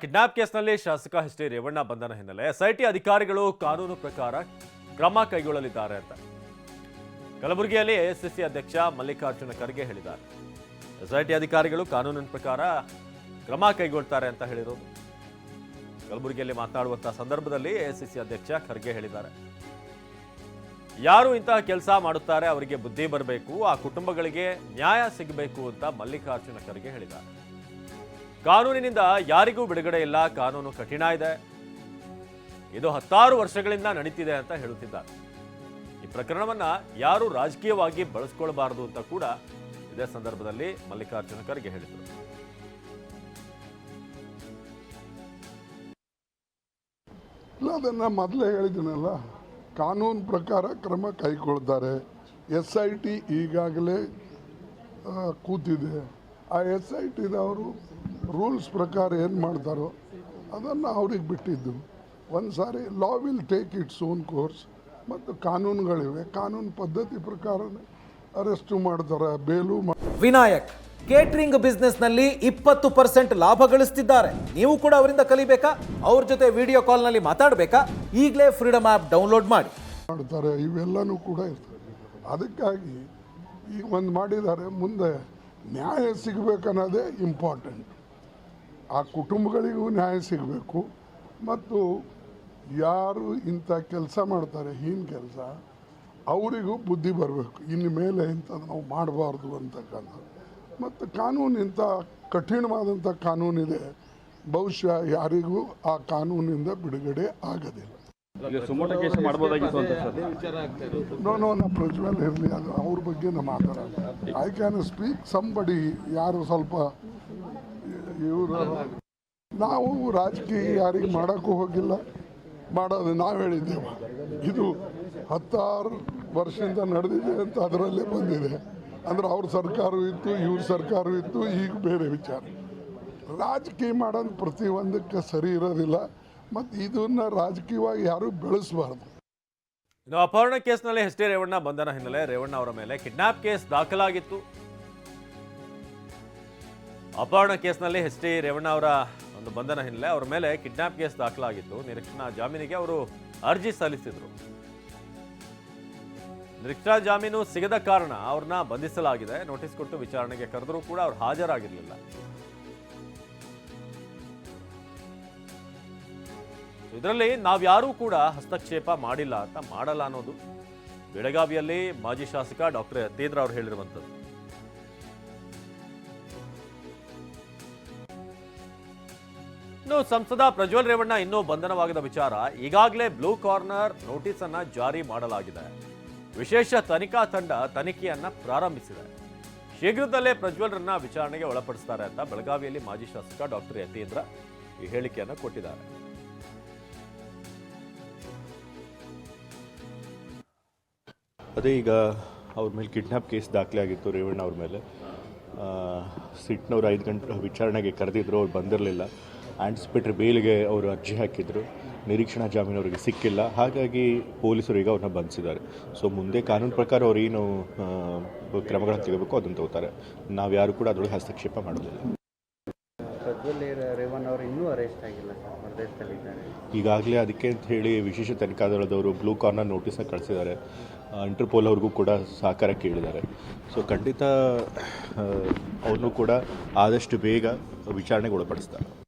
Kidnap ಕೇಸ್ನಲ್ಲಿ ಶಾಸಕ H D Revanna ಬಂಧನ ಹಿನ್ನೆಲೆ ಎಸ್ಐಟಿ ಅಧಿಕಾರಿಗಳು ಕಾನೂನು ಪ್ರಕಾರ ಕ್ರಮ ಕೈಗೊಳ್ಳಲಿದ್ದಾರೆ ಅಂತ. ಕಲಬುರಗಿಯಲ್ಲಿ ಎಎಸ್ಎಸ್ಸಿ ಅಧ್ಯಕ್ಷ ಮಲ್ಲಿಕಾರ್ಜುನ ಖರ್ಗೆ ಹೇಳಿದ್ದಾರೆ. ಎಸ್ಐಟಿ ಅಧಿಕಾರಿಗಳು ಕಾನೂನಿನ ಪ್ರಕಾರ ಕ್ರಮ ಕೈಗೊಳ್ತಾರೆ ಅಂತ ಹೇಳಿರೋದು. ಕಲಬುರಗಿಯಲ್ಲಿ ಮಾತನಾಡುವಂತಹ ಸಂದರ್ಭದಲ್ಲಿ ಎಎಸ್ಎಸ್ಸಿ ಅಧ್ಯಕ್ಷ ಖರ್ಗೆ ಹೇಳಿದ್ದಾರೆ. ಯಾರು ಇಂತಹ ಕೆಲಸ ಮಾಡುತ್ತಾರೆ, ಅವರಿಗೆ ಬುದ್ಧಿ ಬರಬೇಕು, ಆ ಕುಟುಂಬಗಳಿಗೆ ನ್ಯಾಯ ಸಿಗಬೇಕು ಅಂತ ಮಲ್ಲಿಕಾರ್ಜುನ ಖರ್ಗೆ ಹೇಳಿದ್ದಾರೆ. ಕಾನೂನಿನಿಂದ ಯಾರಿಗೂ ಬಿಡುಗಡೆ ಇಲ್ಲ, ಕಾನೂನು ಕಠಿಣ ಇದೆ. ಇದು ಹತ್ತಾರು ವರ್ಷಗಳಿಂದ ನಡೀತಿದೆ ಅಂತ ಹೇಳುತ್ತಿದ್ದಾರೆ. ಈ ಪ್ರಕರಣವನ್ನ ಯಾರು ರಾಜಕೀಯವಾಗಿ ಬಳಸ್ಕೊಳ್ಬಾರದು ಅಂತ ಕೂಡ ಇದೇ ಸಂದರ್ಭದಲ್ಲಿ ಮಲ್ಲಿಕಾರ್ಜುನ ಖರ್ಗೆ ಹೇಳಿದರು. ಅದನ್ನು ಮೊದಲೇ ಹೇಳಿದ್ದೀನಲ್ಲ, ಕಾನೂನು ಪ್ರಕಾರ ಕ್ರಮ ಕೈಗೊಳ್ತಾರೆ. ಎಸ್ ಐ ಟಿ ಈಗಾಗಲೇ ಕೂತಿದೆ. ಆ ಎಸ್ ಐ ಟಿದವರು ರೂಲ್ಸ್ ಪ್ರಕಾರ ಏನು ಮಾಡ್ತಾರೋ ಅದನ್ನು ಅವ್ರಿಗೆ ಬಿಟ್ಟಿದ್ದು. ಒಂದು ಸಾರಿ law will take its own course ಮತ್ತು ಕಾನೂನುಗಳಿವೆ. ಕಾನೂನು ಪದ್ಧತಿ ಪ್ರಕಾರನೇ ಅರೆಸ್ಟು ಮಾಡ್ತಾರೆ ಬೇಲು ವಿನಾಯಕ್ ಕೇಟ್ರಿಂಗ್ ಬಿಸ್ನೆಸ್ನಲ್ಲಿ ಇಪ್ಪತ್ತು ಪರ್ಸೆಂಟ್ ಲಾಭ ಗಳಿಸ್ತಿದ್ದಾರೆ. ನೀವು ಕೂಡ ಅವರಿಂದ ಕಲಿಬೇಕಾ? ಅವ್ರ ಜೊತೆ ವಿಡಿಯೋ ಕಾಲ್ನಲ್ಲಿ ಮಾತಾಡಬೇಕಾ? ಈಗಲೇ ಫ್ರೀಡಮ್ ಆ್ಯಪ್ ಡೌನ್ಲೋಡ್ ಮಾಡಿ. ಮಾಡ್ತಾರೆ. ಇವೆಲ್ಲನೂ ಕೂಡ ಇರ್ತದೆ. ಅದಕ್ಕಾಗಿ ಈಗ ಒಂದು ಮಾಡಿದ್ದಾರೆ. ಮುಂದೆ ನ್ಯಾಯ ಸಿಗಬೇಕನ್ನೋದೇ ಇಂಪಾರ್ಟೆಂಟ್ ಆ ಕುಟುಂಬಗಳಿಗೂ ನ್ಯಾಯ ಸಿಗಬೇಕು. ಮತ್ತು ಯಾರು ಇಂಥ ಕೆಲಸ ಮಾಡ್ತಾರೆ ಹೀನ ಕೆಲಸ ಅವರಿಗೂ ಬುದ್ಧಿ ಬರಬೇಕು. ಇನ್ನು ಮೇಲೆ ಇಂಥ ನಾವು ಮಾಡಬಾರ್ದು ಅಂತಕ್ಕಂಥದ್ದು. ಮತ್ತು ಕಾನೂನು ಇಂಥ ಕಠಿಣವಾದಂಥ ಕಾನೂನಿದೆ. ಬಹುಶಃ ಯಾರಿಗೂ ಆ ಕಾನೂನಿಂದ ಬಿಡುಗಡೆ ಆಗೋದಿಲ್ಲ. ನೋ ನೋ ನಮ್ಮ ಪ್ರಜ್ವಲ್ ಇರಲಿ. ಅದು ಅವ್ರ ಬಗ್ಗೆ ನಾ ಮಾತಾಡೋದು ಐ ಕ್ಯಾನ್ ಸ್ಪೀಕ್ ಸಂಬಡಿ ಯಾರು ಸ್ವಲ್ಪ ಇವರು ನಾವು ರಾಜಕೀಯ ಯಾರಿಗೆ ಮಾಡೋಕ್ಕೂ ಹೋಗಿಲ್ಲ. ಮಾಡೋದು ನಾವು ಹೇಳಿದ್ದೇವೆ. ಇದು ಹತ್ತಾರು ವರ್ಷದಿಂದ ನಡೆದಿದೆ ಅಂತ ಅದರಲ್ಲೇ ಬಂದಿದೆ. ಅಂದ್ರೆ ಅವ್ರ ಸರ್ಕಾರವೂ ಇತ್ತು, ಇವ್ರ ಸರ್ಕಾರವೂ ಇತ್ತು, ಈಗ ಬೇರೆ ವಿಚಾರ. ರಾಜಕೀಯ ಮಾಡೋದು ಪ್ರತಿಯೊಂದಕ್ಕೆ ಸರಿ ಇರೋದಿಲ್ಲ. ಮತ್ತು ಇದನ್ನು ರಾಜಕೀಯವಾಗಿ ಯಾರೂ ಬೆಳೆಸಬಾರ್ದು. ಇನ್ನು ಅಪಹರಣ ಕೇಸ್ನಲ್ಲಿ ಡಿ ರೇವಣ್ಣ ಬಂಧನ ಹಿನ್ನೆಲೆ ರೇವಣ್ಣ ಅವರ ಮೇಲೆ ಕಿಡ್ನಾಪ್ ಕೇಸ್ ದಾಖಲಾಗಿತ್ತು. ಅಪಹರಣ ಕೇಸ್ನಲ್ಲಿ ಎಚ್ ಡಿ ರೇವಣ್ಣ ಅವರ ಒಂದು ಬಂಧನ ಹಿನ್ನೆಲೆ ಅವರ ಮೇಲೆ ಕಿಡ್ನಾಪ್ ಕೇಸ್ ದಾಖಲಾಗಿತ್ತು. ನಿರೀಕ್ಷಣಾ ಜಾಮೀನಿಗೆ ಅವರು ಅರ್ಜಿ ಸಲ್ಲಿಸಿದ್ರು. ನಿರೀಕ್ಷಣಾ ಜಾಮೀನು ಸಿಗದ ಕಾರಣ ಅವ್ರನ್ನ ಬಂಧಿಸಲಾಗಿದೆ. ನೋಟಿಸ್ ಕೊಟ್ಟು ವಿಚಾರಣೆಗೆ ಕರೆದರೂ ಕೂಡ ಅವ್ರು ಹಾಜರಾಗಿರಲಿಲ್ಲ. ಇದರಲ್ಲಿ ನಾವ್ಯಾರೂ ಕೂಡ ಹಸ್ತಕ್ಷೇಪ ಮಾಡಿಲ್ಲ ಅಂತ ಮಾಡಲ್ಲ ಅನ್ನೋದು. ಬೆಳಗಾವಿಯಲ್ಲಿ ಮಾಜಿ ಶಾಸಕ ಡಾಕ್ಟರ್ ಯತೀಂದ್ರ ಅವರು ಹೇಳಿರುವಂಥದ್ದು. ಇನ್ನು ಸಂಸದ ಪ್ರಜ್ವಲ್ ರೇವಣ್ಣ ಇನ್ನೂ ಬಂಧನವಾಗದ ವಿಚಾರ. ಈಗಾಗಲೇ ಬ್ಲೂ ಕಾರ್ನರ್ ನೋಟಿಸ್ ಅನ್ನ ಜಾರಿ ಮಾಡಲಾಗಿದೆ. ವಿಶೇಷ ತನಿಖಾ ತಂಡ ತನಿಖೆಯನ್ನ ಪ್ರಾರಂಭಿಸಿದೆ. ಶೀಘ್ರದಲ್ಲೇ ಪ್ರಜ್ವಲ್ರನ್ನ ವಿಚಾರಣೆಗೆ ಒಳಪಡಿಸ್ತಾರೆ ಅಂತ ಬೆಳಗಾವಿಯಲ್ಲಿ ಮಾಜಿ ಶಾಸಕ ಡಾಕ್ಟರ್ ಯತೀಂದ್ರ ಈ ಹೇಳಿಕೆಯನ್ನು ಕೊಟ್ಟಿದ್ದಾರೆ. ಅದೇ ಈಗ ಅವ್ರ ಮೇಲೆ ಕಿಡ್ನಾಪ್ ಕೇಸ್ ದಾಖಲೆ ಆಗಿತ್ತು ರೇವಣ್ಣ ಅವ್ರ ಮೇಲೆ. ಸಿಟ್ನವ್ರು ಐದು ಗಂಟೆ ವಿಚಾರಣೆಗೆ ಕರೆದಿದ್ರು, ಅವ್ರು ಬಂದಿರಲಿಲ್ಲ. ಆಂಟಿಸಿಪೇಟ್ರಿ ಬೇಲ್ಗೆ ಅವರು ಅರ್ಜಿ ಹಾಕಿದ್ರು. ನಿರೀಕ್ಷಣಾ ಜಾಮೀನು ಅವರಿಗೆ ಸಿಕ್ಕಿಲ್ಲ. ಹಾಗಾಗಿ ಪೊಲೀಸರು ಈಗ ಅವ್ರನ್ನ ಬಂಧಿಸಿದ್ದಾರೆ. ಸೊ ಮುಂದೆ ಕಾನೂನು ಪ್ರಕಾರ ಅವ್ರು ಏನು ಕ್ರಮಗಳನ್ನು ತೆಗಬೇಕು ಅದನ್ನು ತಗೋತಾರೆ. ನಾವು ಯಾರು ಕೂಡ ಅದರೊಳಗೆ ಹಸ್ತಕ್ಷೇಪ ಮಾಡೋದಿಲ್ಲ. ಈಗಾಗಲೇ ಅದಕ್ಕೆ ಅಂತ ಹೇಳಿ ವಿಶೇಷ ತನಿಖಾ ದಳದವರು ಬ್ಲೂ ಕಾರ್ನರ್ ನೋಟಿಸ್ನ ಕಳಿಸಿದ್ದಾರೆ. ಇಂಟರ್ಪೋಲ್ ಅವ್ರಿಗೂ ಕೂಡ ಸಹಕಾರ ಕೇಳಿದ್ದಾರೆ. ಸೊ ಖಂಡಿತ ಅವ್ರನ್ನೂ ಕೂಡ ಆದಷ್ಟು ಬೇಗ ವಿಚಾರಣೆಗೆ ಒಳಪಡಿಸ್ತಾರೆ.